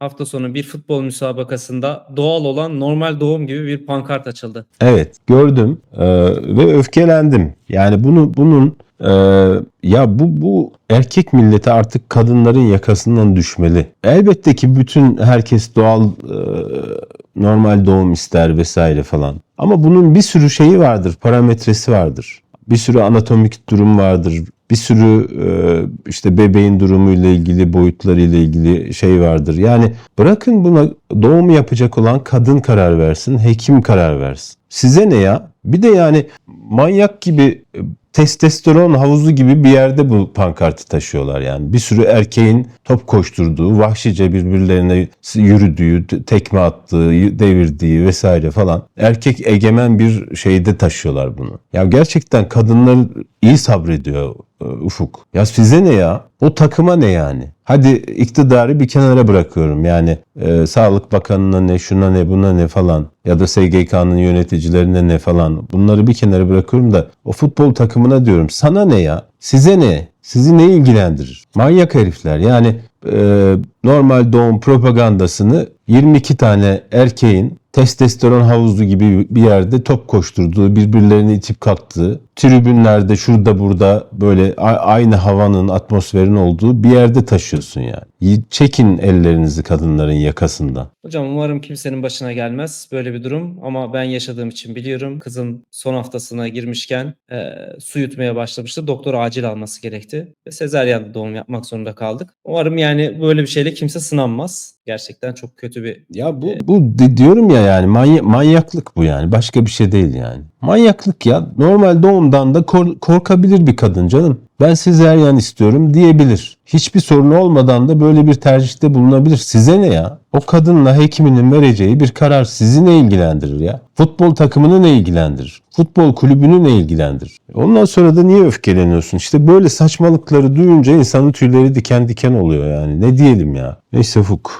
hafta sonu bir futbol müsabakasında doğal olan normal doğum gibi bir pankart açıldı. Evet gördüm Ee, ve öfkelendim. Yani bunu bunun e, ya bu bu erkek milleti artık kadınların yakasından düşmeli. Elbette ki bütün herkes doğal e, normal doğum ister vesaire falan. Ama bunun bir sürü şeyi vardır, parametresi vardır. Bir sürü anatomik durum vardır. Bir sürü e, işte bebeğin durumuyla ilgili, boyutlarıyla ilgili şey vardır. Yani bırakın buna doğum yapacak olan kadın karar versin, hekim karar versin. Size ne ya? Bir de yani manyak gibi e, testosteron havuzu gibi bir yerde bu pankartı taşıyorlar yani. Bir sürü erkeğin top koşturduğu, vahşice birbirlerine yürüdüğü, te- tekme attığı, devirdiği vesaire falan. Erkek egemen bir şeyde taşıyorlar bunu. Ya gerçekten kadınlar iyi sabrediyor Ufuk. Ya size ne ya? O takıma ne yani? Hadi iktidarı bir kenara bırakıyorum. Yani e, Sağlık Bakanı'na ne, şuna ne, buna ne falan ya da SGK'nın yöneticilerine ne falan. Bunları bir kenara bırakıyorum da o futbol takımına diyorum. Sana ne ya? Size ne? Sizi ne ilgilendirir? Manyak herifler. Yani e, normal doğum propagandasını 22 tane erkeğin testosteron havuzu gibi bir yerde top koşturduğu, birbirlerini itip kalktığı, tribünlerde şurada burada böyle aynı havanın, atmosferin olduğu bir yerde taşıyorsun yani. Çekin ellerinizi kadınların yakasından. Hocam umarım kimsenin başına gelmez böyle bir durum ama ben yaşadığım için biliyorum. Kızım son haftasına girmişken e, su yutmaya başlamıştı. Doktor acil alması gerekti. Ve sezaryen doğum yapmak zorunda kaldık. Umarım yani böyle bir şeyle kimse sınanmaz. Gerçekten çok kötü bir Ya bu bu di- diyorum ya yani manya- manyaklık bu yani. Başka bir şey değil yani. Manyaklık ya. Normal doğumdan da kor- korkabilir bir kadın canım. Ben sezeryan istiyorum diyebilir. Hiçbir sorun olmadan da böyle bir tercihte bulunabilir. Size ne ya? O kadınla hekiminin vereceği bir karar sizi ne ilgilendirir ya? Futbol takımını ne ilgilendirir? Futbol kulübünü ne ilgilendirir? Ondan sonra da niye öfkeleniyorsun? İşte böyle saçmalıkları duyunca insanın tüyleri diken diken oluyor yani. Ne diyelim ya? Neyse Fuk.